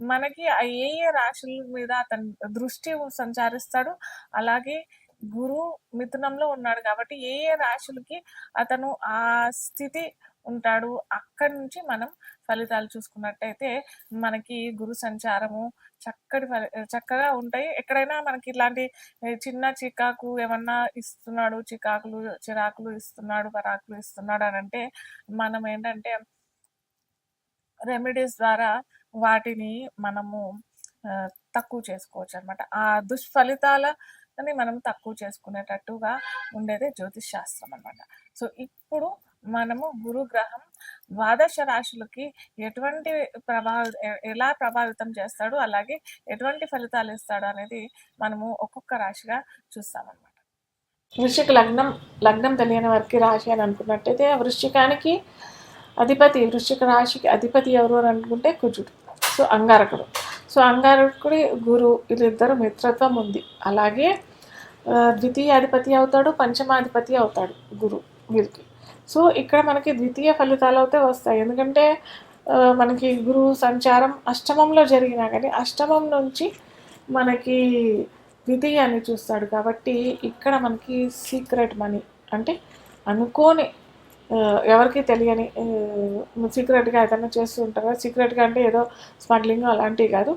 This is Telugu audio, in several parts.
మనకి ఏ ఏ రాశుల మీద అతని దృష్టి సంచారిస్తాడు అలాగే గురు మిథునంలో ఉన్నాడు కాబట్టి ఏ ఏ రాశులకి అతను ఆ స్థితి ఉంటాడు అక్కడి నుంచి మనం ఫలితాలు చూసుకున్నట్టయితే మనకి గురు సంచారము చక్కటి ఫలి చక్కగా ఉంటాయి. ఎక్కడైనా మనకి ఇలాంటి చిన్న చికాకు ఏమన్నా ఇస్తున్నాడు చికాకులు చిరాకులు ఇస్తున్నాడు పరాకులు ఇస్తున్నాడు అని అంటే మనం ఏంటంటే రెమెడీస్ ద్వారా వాటిని మనము తక్కువ చేసుకోవచ్చు అనమాట ఆ దుష్ఫలితాలని మనం తక్కువ చేసుకునేటట్టుగా ఉండేదే జ్యోతిష్ శాస్త్రం అనమాట సో ఇప్పుడు మనము గురుగ్రహం ద్వాదశ రాశులకి ఎటువంటి ప్రభావి ఎలా ప్రభావితం చేస్తాడు అలాగే ఎటువంటి ఫలితాలు ఇస్తాడు అనేది మనము ఒక్కొక్క రాశిగా చూస్తామన్నమాట. వృశ్చిక లగ్నం లగ్నం తెలియని వారికి రాశి అని అనుకున్నట్టయితే వృశ్చికానికి అధిపతి వృశ్చిక రాశికి అధిపతి ఎవరు అని అనుకుంటే కుజుడు. సో అంగారకుడు. సో అంగారకుడి గురు వీళ్ళిద్దరు మిత్రత్వం ఉంది. అలాగే ద్వితీయ అధిపతి అవుతాడు పంచమాధిపతి అవుతాడు గురు వీరికి. సో ఇక్కడ మనకి ద్వితీయ ఫలితాలు అయితే వస్తాయి. ఎందుకంటే మనకి గురువు సంచారం అష్టమంలో జరిగినా కానీ అష్టమం నుంచి మనకి ద్వితీయాన్ని చూస్తాడు. కాబట్టి ఇక్కడ మనకి సీక్రెట్ మనీ అంటే అనుకోని ఎవరికి తెలియని సీక్రెట్గా ఏదైనా చేస్తూ ఉంటారు? సీక్రెట్గా అంటే ఏదో స్మగ్లింగ్ అలాంటివి కాదు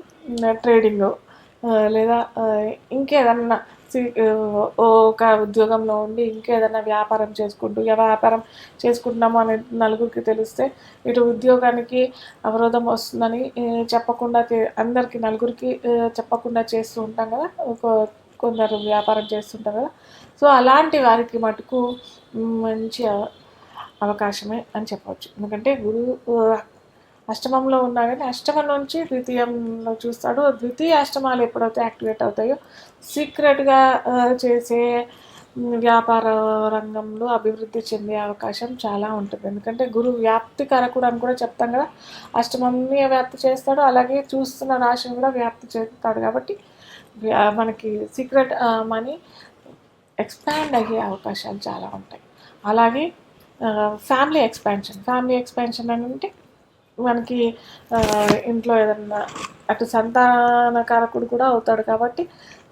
ట్రేడింగ్ లేదా ఇంకేదన్నా సి- ఒక ఉద్యోగంలో ఉండి ఇంకేదైనా వ్యాపారం చేసుకుంటూ ఏ వ్యాపారం చేసుకుంటున్నాము అనే నలుగురికి తెలిస్తే ఇటు ఉద్యోగానికి అవరోధం వస్తుందని చెప్పకుండా అందరికీ నలుగురికి చెప్పకుండా చేస్తూ ఉంటాం కదా కొందరు వ్యాపారం చేస్తుంటారు కదా. సో అలాంటి వారికి మటుకు మంచి అవకాశమే అని చెప్పవచ్చు. ఎందుకంటే గురువు అష్టమంలో ఉన్నా కానీ అష్టమం నుంచి ద్వితీయంలో చూస్తాడు. ద్వితీయ అష్టమాలు ఎప్పుడైతే యాక్టివేట్ అవుతాయో సీక్రెట్గా చేసే వ్యాపార రంగంలో అభివృద్ధి చెందే అవకాశం చాలా ఉంటుంది. ఎందుకంటే గురు వ్యాప్తి కరకుడు అని కూడా చెప్తాం కదా. అష్టమంని వ్యాప్తి చేస్తాడు. అలాగే చూస్తున్న రాశిని కూడా వ్యాప్తి చేస్తాడు కాబట్టి వ్యా- మనకి సీక్రెట్ మనీ ఎక్స్పాండ్ అయ్యే అవకాశాలు చాలా ఉంటాయి. అలాగే ఫ్యామిలీ ఎక్స్పాన్షన్ ఫ్యామిలీ ఎక్స్పాన్షన్ అని అంటే మనకి ఇంట్లో ఏదన్నా అటు సంతానకారకుడు కూడా అవుతాడు కాబట్టి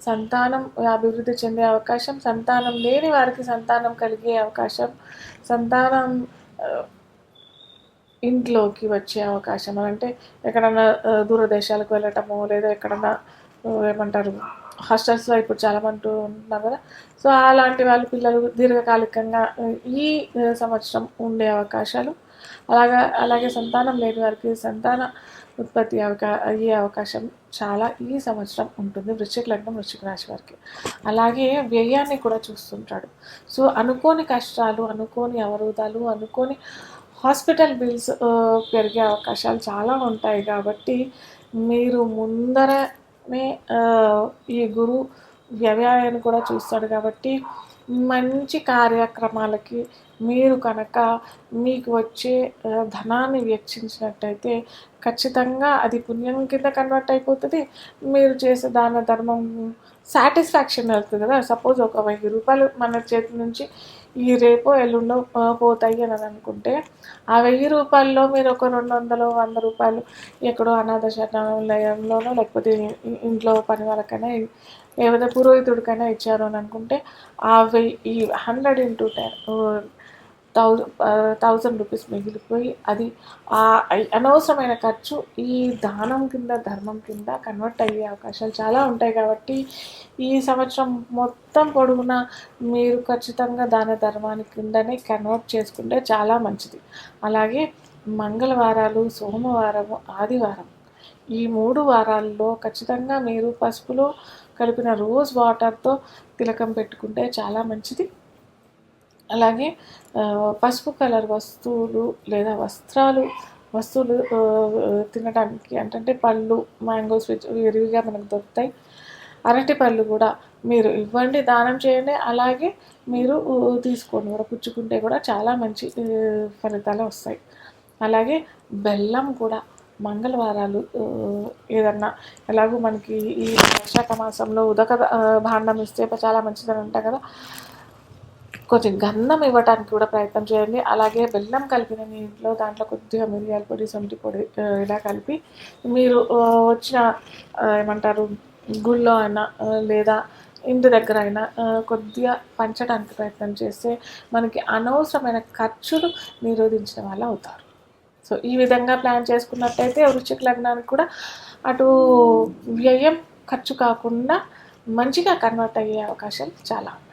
సంతానం అభివృద్ధి చెందే అవకాశం సంతానం లేని వారికి సంతానం కలిగే అవకాశం సంతానం ఇంట్లోకి వచ్చే అవకాశం. అంటే ఎక్కడన్నా దూరదేశాలకు దూర దేశాలకు వెళ్ళటము లేదా ఎక్కడన్నా ఏమంటారు హాస్టల్స్లో ఇప్పుడు చాలా మంది ఉంటున్నారు కదా. సో అలాంటి వాళ్ళు పిల్లలు దీర్ఘకాలికంగా ఈ సంవత్సరం ఉండే అవకాశాలు అలాగా అలాగే సంతానం లేని వారికి సంతాన ఉత్పత్తి అవకా అయ్యే అవకాశం చాలా ఈ సంవత్సరం ఉంటుంది వృశ్చిక లగ్నం వృశ్చిక రాశి వారికి. అలాగే వ్యయాన్ని కూడా చూస్తుంటాడు. సో అనుకోని కష్టాలు అనుకోని అవరోధాలు అనుకోని హాస్పిటల్ బిల్స్ పెరిగే అవకాశాలు చాలా ఉంటాయి కాబట్టి మీరు ముందర ఆ, ఈ గురు వ్యయాన్ని కూడా చూస్తాడు కాబట్టి మంచి కార్యక్రమాలకి మీరు కనుక మీకు వచ్చే ధనాన్ని వెచ్చించినట్టయితే ఖచ్చితంగా అది పుణ్యం కింద కన్వర్ట్ అయిపోతుంది. మీరు చేసే దాన ధర్మం సాటిస్ఫాక్షన్ వెళ్తుంది కదా. సపోజ్ ఒక వెయ్యి రూపాయలు మన చేతి నుంచి ఈ రేపో ఎల్లుండో పోతాయి అని అనుకుంటే ఆ వెయ్యి రూపాయల్లో మీరు ఒక రెండు వందలు వంద రూపాయలు ఎక్కడో అనాథ శరణాలయంలోనో లేకపోతే ఇంట్లో పని వాళ్ళకైనా లేకపోతే పురోహితుడికైనా ఇచ్చారు అని అనుకుంటే ఆ వెయ్యి ఈ hundred into ten thousand thousand rupees మిగిలిపోయి అది ఆ అనవసరమైన ఖర్చు ఈ దానం కింద ధర్మం కింద కన్వర్ట్ అయ్యే అవకాశాలు చాలా ఉంటాయి కాబట్టి ఈ సంవత్సరం మొత్తం పొడుగున మీరు ఖచ్చితంగా దాన ధర్మాని కిందనే కన్వర్ట్ చేసుకుంటే చాలా మంచిది. అలాగే మంగళవారాలు సోమవారము ఆదివారం ఈ మూడు వారాల్లో ఖచ్చితంగా మీరు పసుపులో కలిపిన రోజ్ వాటర్తో తిలకం పెట్టుకుంటే చాలా మంచిది. అలాగే పసుపు కలర్ వస్తువులు లేదా వస్త్రాలు వస్తువులు తినడానికి అంటే పళ్ళు మ్యాంగోస్ విరివిగా మనకు దొరుకుతాయి. అరటి పళ్ళు కూడా మీరు ఇవ్వండి దానం చేయండి. అలాగే మీరు తీసుకోండి కూడా పుచ్చుకుంటే కూడా చాలా మంచి ఫలితాలు వస్తాయి. అలాగే బెల్లం కూడా మంగళవారాలు ఏదన్నా ఎలాగో మనకి ఈ వైశాఖ మాసంలో ఉదక భాండం ఇస్తే చాలా మంచిదని అంటాం కదా. కొంచెం గంధం ఇవ్వడానికి కూడా ప్రయత్నం చేయండి. అలాగే బెల్లం కలిపిన నీటిలో దాంట్లో కొద్దిగా మిరియాల పొడి సొంటి పొడి ఇలా కలిపి మీరు వచ్చిన ఏమంటారు గుళ్ళో అయినా లేదా ఇంటి దగ్గర అయినా కొద్దిగా పంచడానికి ప్రయత్నం చేస్తే మనకి అనవసరమైన ఖర్చులు నిరోధించిన వాళ్ళు అవుతారు. సో ఈ విధంగా ప్లాన్ చేసుకున్నట్టయితే వృశ్చిక లగ్నానికి కూడా అటు వ్యయం ఖర్చు కాకుండా మంచిగా కన్వర్ట్ అయ్యే అవకాశాలు చాలా ఉన్నాయి